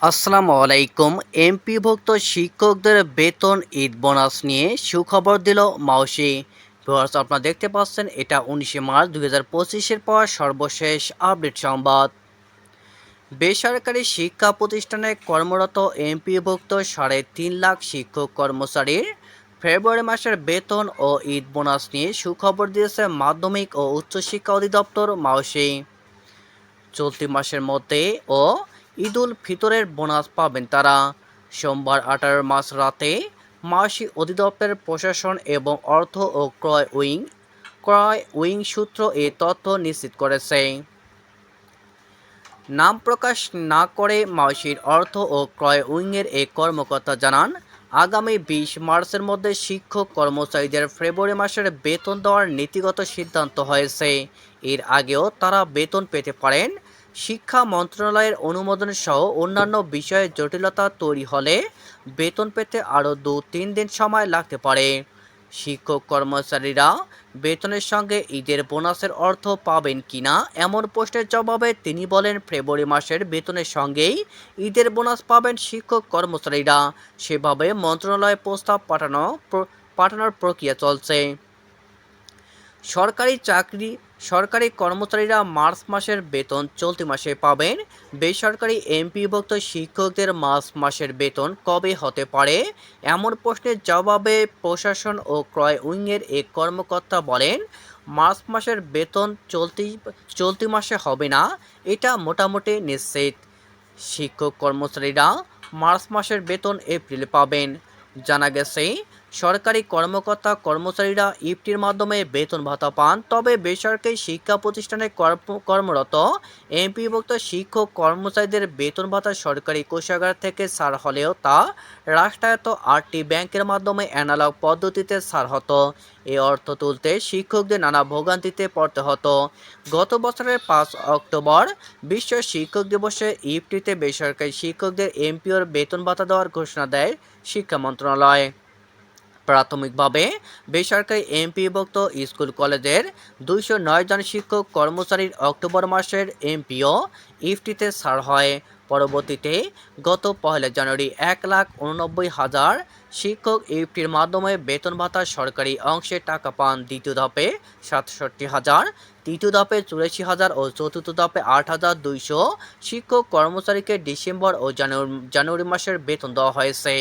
আসসালামু আলাইকুম। এমপিভুক্ত শিক্ষকদের বেতন ঈদ বোনাস নিয়ে সুখবর দিল মাউসি। ভিউয়ার্স, আপনারা দেখতে পাচ্ছেন, এটা উনিশে মার্চ দুই হাজার পঁচিশের পর সর্বশেষ আপডেট সংবাদ। বেসরকারি শিক্ষা প্রতিষ্ঠানে কর্মরত এমপিভুক্ত সাড়ে তিন লাখ শিক্ষক কর্মচারীর ফেব্রুয়ারি মাসের বেতন ও ঈদ বোনাস নিয়ে সুখবর দিয়েছে মাধ্যমিক ও উচ্চশিক্ষা অধিদপ্তর মাউসি। চলতি মাসের মধ্যে ও ঈদুল ফিতরের বোনাস পাবেন তারা। সোমবার আঠারো মাস রাতে মাসি অধিদপ্তরের প্রশাসন এবং অর্থ ও ক্রয় উইং ক্রয় উইং সূত্র এই তথ্য নিশ্চিত করেছে। নাম প্রকাশ না করে মাসির অর্থ ও ক্রয় উইংয়ের এক কর্মকর্তা জানান, আগামী বিশ মার্চের মধ্যে শিক্ষক কর্মচারীদের ফেব্রুয়ারি মাসের বেতন দেওয়ার নীতিগত সিদ্ধান্ত হয়েছে। এর আগেও তারা বেতন পেতে পারেন শিক্ষা মন্ত্রণালয়ের অনুমোদন সহ অন্যান্য বিষয়ে জটিলতা তৈরি হলে বেতন পেতে আরও দু তিন দিন সময় লাগতে পারে। শিক্ষক কর্মচারীরা বেতনের সঙ্গে ঈদের বোনাসের অর্থ পাবেন কিনা এমন প্রশ্নের জবাবে তিনি বলেন, ফেব্রুয়ারি মাসের বেতনের সঙ্গেই ঈদের বোনাস পাবেন শিক্ষক কর্মচারীরা। সেভাবে মন্ত্রণালয়ে প্রস্তাব পাঠানো, পাঠানোর প্রক্রিয়া চলছে। সরকারি চাকরি সরকারি কর্মচারীরা মার্চ মাসের বেতন চলতি মাসে পাবেন। বেসরকারি এমপিভুক্ত শিক্ষকদের মার্চ মাসের বেতন কবে হতে পারে? এমন প্রশ্নের জবাবে প্রশাসন ও ক্রয় উইংয়ের এক কর্মকর্তা বলেন, মার্চ মাসের বেতন চলতি চলতি মাসে হবে না, এটা মোটামুটি নিশ্চিত। শিক্ষক কর্মচারীরা মার্চ মাসের বেতন এপ্রিলে পাবেন। জানা গেছে সরকারি কর্মকর্তা কর্মচারীরা ইফটির মাধ্যমে বেতন ভাতা পান, তবে বেসরকারি শিক্ষা প্রতিষ্ঠানে কর্ম- কর্মরত এমপিভুক্ত শিক্ষক কর্মচারীদের বেতন ভাতা সরকারি কোষাগার থেকে ছাড় হলেও তা রাষ্ট্রায়ত্ত আটটি ব্যাংকের মাধ্যমে অ্যানালগ পদ্ধতিতে ছাড় হতো। এই অর্থ তুলতে শিক্ষকদের নানা ভোগান্তিতে পড়তে হতো। গত বছরের পাঁচ অক্টোবর বিশ্ব শিক্ষক দিবসে ইফটিতে বেসরকারি শিক্ষকদের এমপিওর বেতন ভাতা দেওয়ার ঘোষণা দেয় শিক্ষা মন্ত্রণালয়। প্রাথমিকভাবে বেসরকারি এমপিভুক্ত স্কুল কলেজের দুইশো নয় জন শিক্ষক কর্মচারীর অক্টোবর মাসের এমপিও ইফটিতে ছাড় হয়। পরবর্তীতে গত পহেলা জানুয়ারি এক লাখ উননব্বই হাজার শিক্ষক ইফটির মাধ্যমে বেতন ভাতা সরকারি অংশে টাকা পান। দ্বিতীয় ধাপে সাতষট্টি হাজার, তৃতীয় ধাপে চুরাশি হাজার ও চতুর্থ ধাপে আট হাজার দুইশো শিক্ষক কর্মচারীকে ডিসেম্বর ও জানুয়ারি জানুয়ারি মাসের বেতন দেওয়া হয়েছে।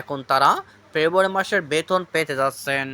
এখন তারা ফেব্রুয়ারি মাসের বেতন পেতে যাচ্ছেন।